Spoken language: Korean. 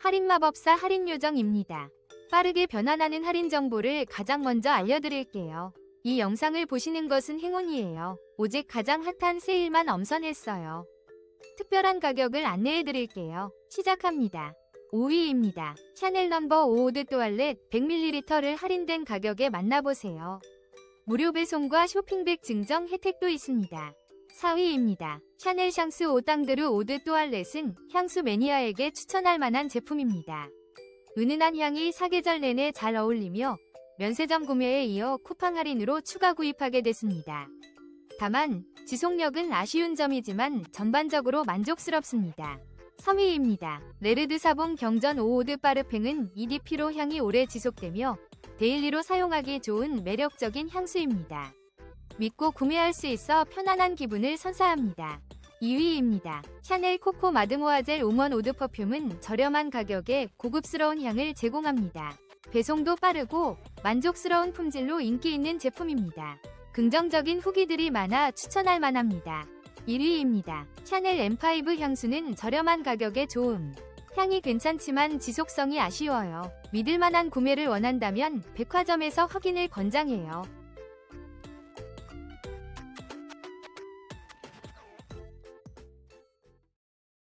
할인마법사 할인요정입니다. 빠르게 변환하는 할인 정보를 가장 먼저 알려드릴게요. 이 영상을 보시는 것은 행운이에요. 오직 가장 핫한 세일만 엄선했어요. 특별한 가격을 안내해드릴게요. 시작합니다. 5위입니다. 샤넬 넘버 5오드 또알렛 100ml를 할인된 가격에 만나보세요. 무료 배송과 쇼핑백 증정 혜택도 있습니다. 4위입니다. 샤넬 샹스 오땅드르 오드 또알렛은 향수 매니아에게 추천할 만한 제품입니다. 은은한 향이 사계절 내내 잘 어울리며 면세점 구매에 이어 쿠팡 할인으로 추가 구입하게 됐습니다. 다만 지속력은 아쉬운 점이지만 전반적으로 만족스럽습니다. 3위입니다. 레르드 사봉 경전 5오드 빠르팽은 EDP로 향이 오래 지속되며 데일리로 사용하기 좋은 매력적인 향수입니다. 믿고 구매할 수 있어 편안한 기분을 선사합니다. 2위입니다. 샤넬 코코 마드모아젤 우먼 오드 퍼퓸은 저렴한 가격에 고급스러운 향을 제공합니다. 배송도 빠르고 만족스러운 품질로 인기 있는 제품입니다. 긍정적인 후기들이 많아 추천할 만합니다. 1위입니다. 샤넬 M5 향수는 저렴한 가격에 좋음. 향이 괜찮지만 지속성이 아쉬워요. 믿을만한 구매를 원한다면 백화점에서 확인을 권장해요.